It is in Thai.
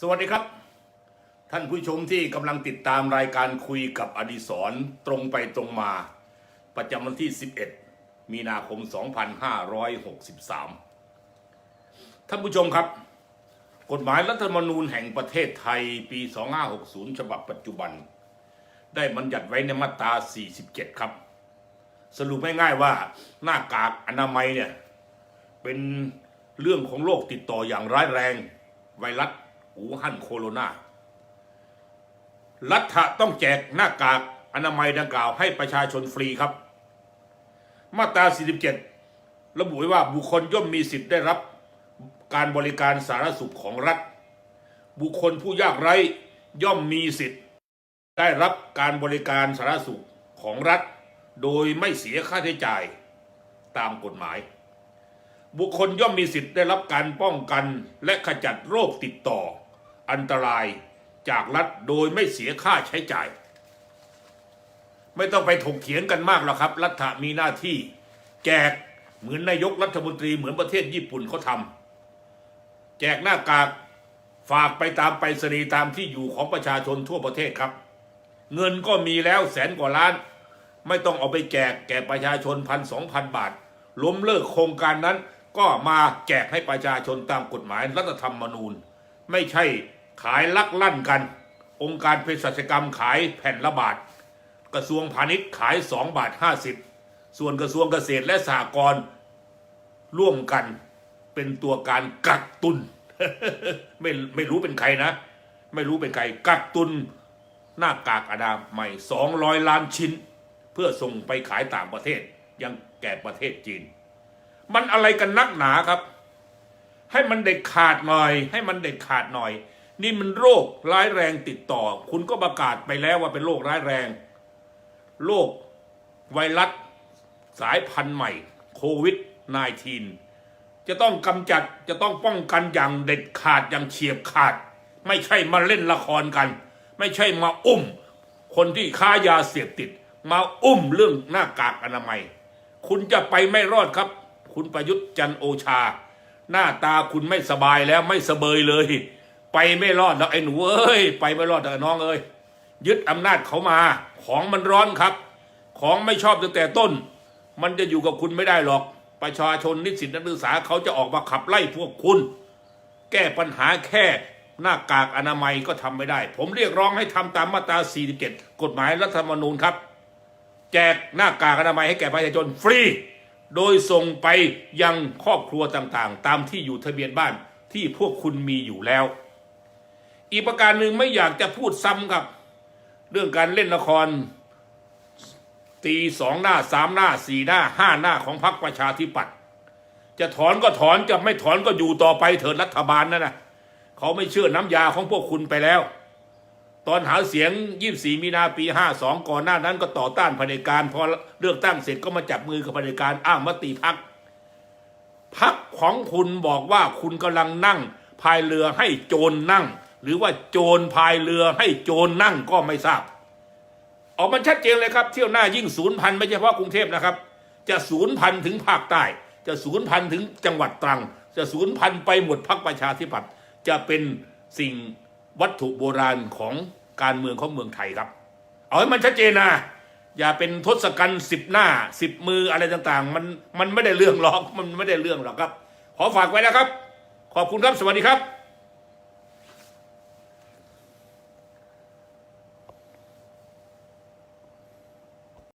สวัสดีครับ ท่านผู้ชมที่กำลังติดตามรายการคุยกับอดีศรตรงไปตรงมา ประจำวันที่ 11 มีนาคม 2563 ท่านผู้ชมครับ กฎหมายรัฐธรรมนูญแห่งประเทศไทยปี 2560 ฉบับปัจจุบัน ได้บัญญัติไว้ในมาตรา 47 ครับ สรุปง่ายๆว่าหน้ากากอนามัยเนี่ยเป็นเรื่องของโรคติดต่ออย่างร้ายแรงไวรัส อูฮั่นโคโรนารัฐะต้องแจกหน้ากากอนามัยดังกล่าวให้ประชาชนฟรีครับ มาตรา 47 ระบุไว้ว่าบุคคลย่อมมีสิทธิ์ได้รับการบริการสาธารณสุขของรัฐ บุคคลผู้ยากไร้ย่อมมีสิทธิ์ ได้รับการบริการสาธารณสุขของรัฐ โดยไม่เสียค่าใช้จ่ายตามกฎหมาย บุคคลย่อมมีสิทธิ์ได้รับการป้องกันและขจัดโรคติดต่อ อันตรายจากรัฐโดยไม่เสียค่าใช้จ่าย ไม่ต้องไปถกเถียงกันมากหรอกครับ รัฐมีหน้าที่แจกเหมือนนายกรัฐมนตรีเหมือนประเทศญี่ปุ่นเขาทำแจกหน้ากากฝากไปตามไปรษณีย์ตามที่อยู่ของประชาชนทั่วประเทศครับ เงินก็มีแล้วแสนกว่าล้าน ไม่ต้องเอาไปแจกแก่ประชาชนพันสองพันบาท ล้มเลิกโครงการนั้นก็มาแจกให้ประชาชนตามกฎหมายรัฐธรรมนูญ ไม่ใช่ ขายลักลั่นกัน องค์การเภสัชกรรมขายแผ่นละบาท กระทรวงพาณิชย์ขาย2บาท50 ส่วนกระทรวงเกษตรและสหกรณ์ร่วมกันเป็นตัวการกักตุนไม่ไม่รู้เป็นใครนะ ไม่รู้เป็นใครกักตุนหน้ากากอนามัย200 ล้านชิ้น เพื่อส่งไปขายต่างประเทศยังแก่ประเทศจีน มันอะไรกันนักหนาครับ ให้มันเด็ดขาดหน่อย ให้มันเด็ดขาดหน่อย นี่มันโรคร้ายแรงติดต่อ คุณก็ประกาศไปแล้วว่าเป็นโรคร้ายแรง โรคไวรัสสายพันธุ์ใหม่โควิด -19 จะต้องกำจัดจะต้องป้องกันอย่างเด็ดขาดอย่างเฉียบขาด ไม่ใช่มาเล่นละครกัน ไม่ใช่มาอุ้ม คนที่ค้ายาเสพติด มาอุ้มเรื่องหน้ากากอนามัย คุณจะไปไม่รอดครับ คุณประยุทธ์จันโอชา หน้าตาคุณไม่สบายแล้วไม่สเบยเลย ไปไม่รอดแล้วไอ้หนูเอ้ยไปไม่รอดแล้วไอ้น้องเอ้ยยึดอำนาจเขามาของมันร้อนครับ ของไม่ชอบตั้งแต่ต้น มันจะอยู่กับคุณไม่ได้หรอก ประชาชนนิสิตนักศึกษาเขาจะออกมาขับไล่พวกคุณ แก้ปัญหาแค่หน้ากากอนามัยก็ทำไม่ได้ ผมเรียกร้องให้ทำตามมาตรา 47 กฎหมายรัฐธรรมนูญครับ แจกหน้ากากอนามัยให้แก่ประชาชนฟรี โดยส่งไปยังครอบครัวต่างๆ ตามที่อยู่ทะเบียนบ้านที่พวกคุณมีอยู่แล้ว อีกประการหนึ่งไม่อยากจะพูดซ้ำครับ เรื่องการเล่นละคร ตีสองหน้าสามหน้าสี่หน้าห้าหน้าของพรรคประชาธิปัตย์จะถอนก็ถอนจะไม่ถอนก็อยู่ต่อไปเถิดรัฐบาลนั่นนะเขาไม่เชื่อน้ำยาของพวกคุณไปแล้ว ตอนหาเสียง 24 มีนาปี 52 ก่อนหน้านั้นก็ต่อต้านเผด็จการพอเลือกตั้งเสร็จก็มาจับมือกับเผด็จการอ้างมติพักพักของคุณบอกว่าคุณกำลังนั่งพายเรือให้โจรนั่ง หรือว่าโจรพายเรือให้โจรนั่งก็ไม่ทราบ ออกมาชัดเจนเลยครับ เที่ยวหน้ายิ่งศูนย์พันไม่ใช่เฉพาะกรุงเทพนะครับ จะศูนย์พันถึงภาคใต้ จะศูนย์พันถึงจังหวัดตรัง จะศูนย์พันไปหมดพักประชาธิปัตย์จะเป็นสิ่งวัตถุโบราณของการเมืองของเมืองไทยครับ เอาให้มันชัดเจนนะอย่าเป็นทศกัณฐ์สิบหน้าสิบมืออะไรต่างๆ มันมันไม่ได้เรื่องหรอกมันไม่ได้เรื่องหรอกครับ ขอฝากไว้นะครับ ขอบคุณครับสวัสดีครับ